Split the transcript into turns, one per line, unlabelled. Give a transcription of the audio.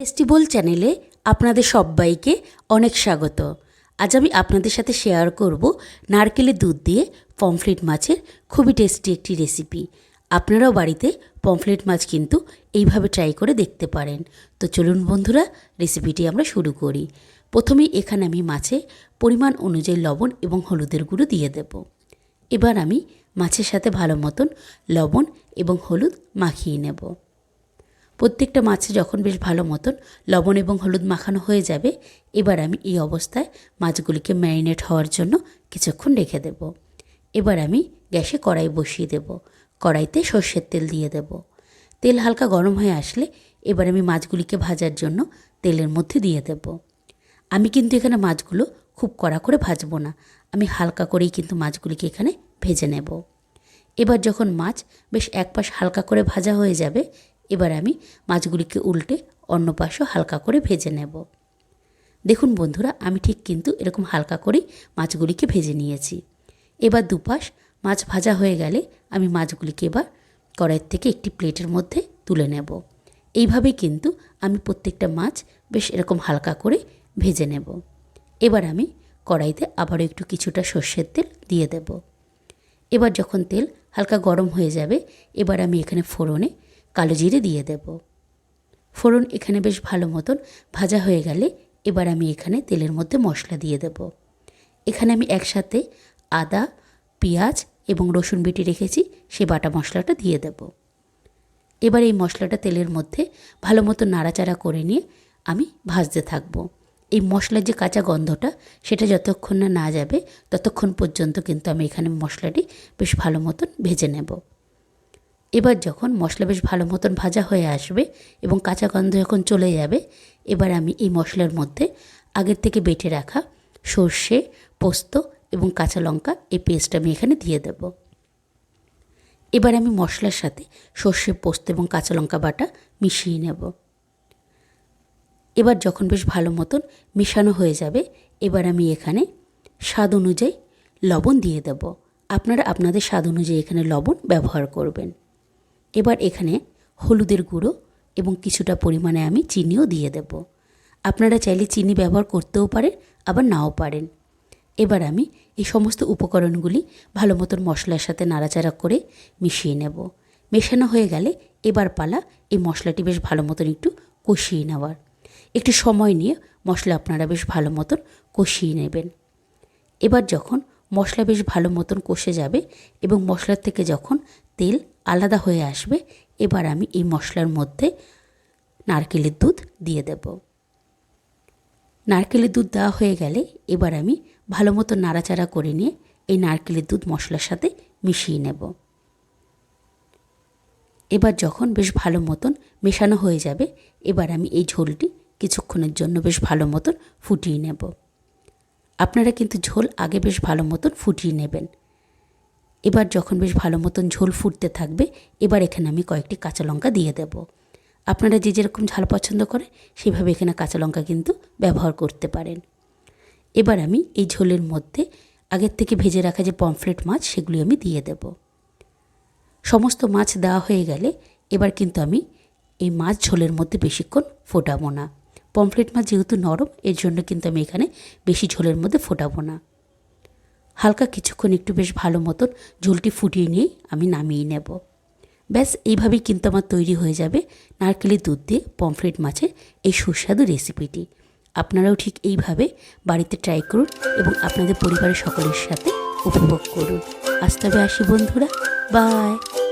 Festival চ্যানেলে আপনাদের সবাইকে অনেক স্বাগত। আজ আমি আপনাদের সাথে শেয়ার করব নারকেলের দুধ দিয়ে পমফ্লেট মাছের খুবই টেস্টি একটি রেসিপি আপনারাও বাড়িতে পমফ্লেট মাছ কিন্তু এইভাবে ট্রাই করে দেখতে পারেন। তো চলুন বন্ধুরা রেসিপিটি আমরা শুরু করি। প্রথমেই এখানে আমি মাছে পরিমাণ অনুযায়ী লবণ এবং হলুদের গুঁড়ো দিয়ে দেব। এবার আমি মাছের সাথে ভালো মতন লবণ এবং হলুদ মাখিয়ে নেব। প্রত্যেকটা মাছে যখন বেশ ভালো মতন লবণ এবং হলুদ মাখানো হয়ে যাবে, এবার আমি এই অবস্থায় মাছগুলিকে ম্যারিনেট হওয়ার জন্য কিছুক্ষণ রেখে দেব। এবার আমি গ্যাসে কড়াই বসিয়ে দেব। কড়াইতে সর্ষের তেল দিয়ে দেব। তেল হালকা গরম হয়ে আসলে এবার আমি মাছগুলিকে ভাজার জন্য তেলের মধ্যে দিয়ে দেব। আমি কিন্তু এখানে মাছগুলো খুব কড়া করে ভাজবো না। আমি হালকা করেই কিন্তু মাছগুলিকে এখানে ভেজে নেব। এবার যখন মাছ বেশ এক পাশ হালকা করে ভাজা হয়ে যাবে এবার আমি মাছগুলিকে উল্টে অন্য পাশও হালকা করে ভেজে নেব। দেখুন বন্ধুরা, আমি ঠিক কিন্তু এরকম হালকা করেই মাছগুলিকে ভেজে নিয়েছি। এবার দুপাশ মাছ ভাজা হয়ে গেলে আমি মাছগুলিকে এবার কড়াইয়ের থেকে একটি প্লেটের মধ্যে তুলে নেব। এইভাবে কিন্তু আমি প্রত্যেকটা মাছ বেশ এরকম হালকা করে ভেজে নেব। এবার আমি কড়াইতে আবারও একটু কিছুটা সর্ষের তেল দিয়ে দেব। এবার যখন তেল হালকা গরম হয়ে যাবে, এবার আমি এখানে ফোড়নে কালো জিরে দিয়ে দেব। ফোড়ন এখানে বেশ ভালো মতন ভাজা হয়ে গেলে এবার আমি এখানে তেলের মধ্যে মশলা দিয়ে দেব। এখানে আমি একসাথে আদা, পেঁয়াজ এবং রসুন বেটে রেখেছি, সে বাটা মশলাটা দিয়ে দেব। এবার এই মশলাটা তেলের মধ্যে ভালো মতো নাড়াচাড়া করে নিয়ে আমি ভাজতে থাকব। এই মশলার যে কাঁচা গন্ধটা, সেটা যতক্ষণ না না যাবে, ততক্ষণ পর্যন্ত কিন্তু আমি এখানে মশলাটি বেশ ভালো মতন ভেজে নেব। এবার যখন মশলা বেশ ভালো মতন ভাজা হয়ে আসবে এবং কাঁচা গন্ধ যখন চলে যাবে, এবার আমি এই মশলার মধ্যে আগের থেকে বেটে রাখা সর্ষে, পোস্ত এবং কাঁচা লঙ্কা, এই পেস্ট আমি এখানে দিয়ে দেব। এবার আমি মশলার সাথে সর্ষে, পোস্ত এবং কাঁচা লঙ্কা বাটা মিশিয়ে নেব। এবার যখন বেশ ভালো মতন মেশানো হয়ে যাবে, এবার আমি এখানে স্বাদ অনুযায়ী লবণ দিয়ে দেব। আপনারা আপনাদের স্বাদ অনুযায়ী এখানে লবণ ব্যবহার করবেন। এবার এখানে হলুদের গুঁড়ো এবং কিছুটা পরিমাণে আমি চিনিও দিয়ে দেব। আপনারা চাইলে চিনি ব্যবহার করতেও পারেন, আবার নাও পারেন। এবার আমি এই সমস্ত উপকরণগুলি ভালো মতন মশলার সাথে নাড়াচাড়া করে মিশিয়ে নেব। মেশানো হয়ে গেলে এবার পালা এই মশলাটি বেশ ভালো মতন একটু কষিয়ে নেওয়ার। একটু সময় নিয়ে মশলা আপনারা বেশ ভালো মতন কষিয়ে নেবেন। এবার যখন মশলা বেশ ভালো মতন কষে যাবে এবং মশলার থেকে যখন তেল আলাদা হয়ে আসবে, এবার আমি এই মশলার মধ্যে নারকেলের দুধ দিয়ে দেব। নারকেলের দুধ দেওয়া হয়ে গেলে এবার আমি ভালো মতো নাড়াচাড়া করে নিয়ে এই নারকেলের দুধ মশলার সাথে মিশিয়ে নেব। এবার যখন বেশ ভালো মতন মেশানো হয়ে যাবে, এবার আমি এই ঝোলটি কিছুক্ষণের জন্য বেশ ভালো মতন ফুটিয়ে নেব। আপনারা কিন্তু ঝোল আগে বেশ ভালো মতন ফুটিয়ে নেবেন। এবার যখন বেশ ভালো মতন ঝোল ফুটতে থাকবে, এবার এখানে আমি কয়েকটি কাঁচা লঙ্কা দিয়ে দেব। আপনারা যে যেরকম ঝাল পছন্দ করে সেভাবে এখানে কাঁচা লঙ্কা কিন্তু ব্যবহার করতে পারেন। এবার আমি এই ঝোলের মধ্যে আগের থেকে ভেজে রাখা যে পমফ্রেট মাছ, সেগুলি আমি দিয়ে দেব। সমস্ত মাছ দেওয়া হয়ে গেলে এবার কিন্তু আমি এই মাছ ঝোলের মধ্যে বেশিক্ষণ ফোটাবো না। পমফ্রেট মাছ যেহেতু নরম, এর জন্য কিন্তু আমি এখানে বেশি ঝোলের মধ্যে ফোটাবো না। হালকা কিছুক্ষণ একটু বেশ ভালো মতন ঝোলটি ফুটিয়ে নিয়ে আমি নামিয়ে নেব। ব্যাস, এইভাবেই কিন্তু আমার তৈরি হয়ে যাবে নারকেলের দুধ দিয়ে পমফ্রেট মাছের এই সুস্বাদু রেসিপিটি। আপনারাও ঠিক এইভাবে বাড়িতে ট্রাই করুন এবং আপনাদের পরিবারের সকলের সাথে উপভোগ করুন। আজ তবে আসি বন্ধুরা। বাই!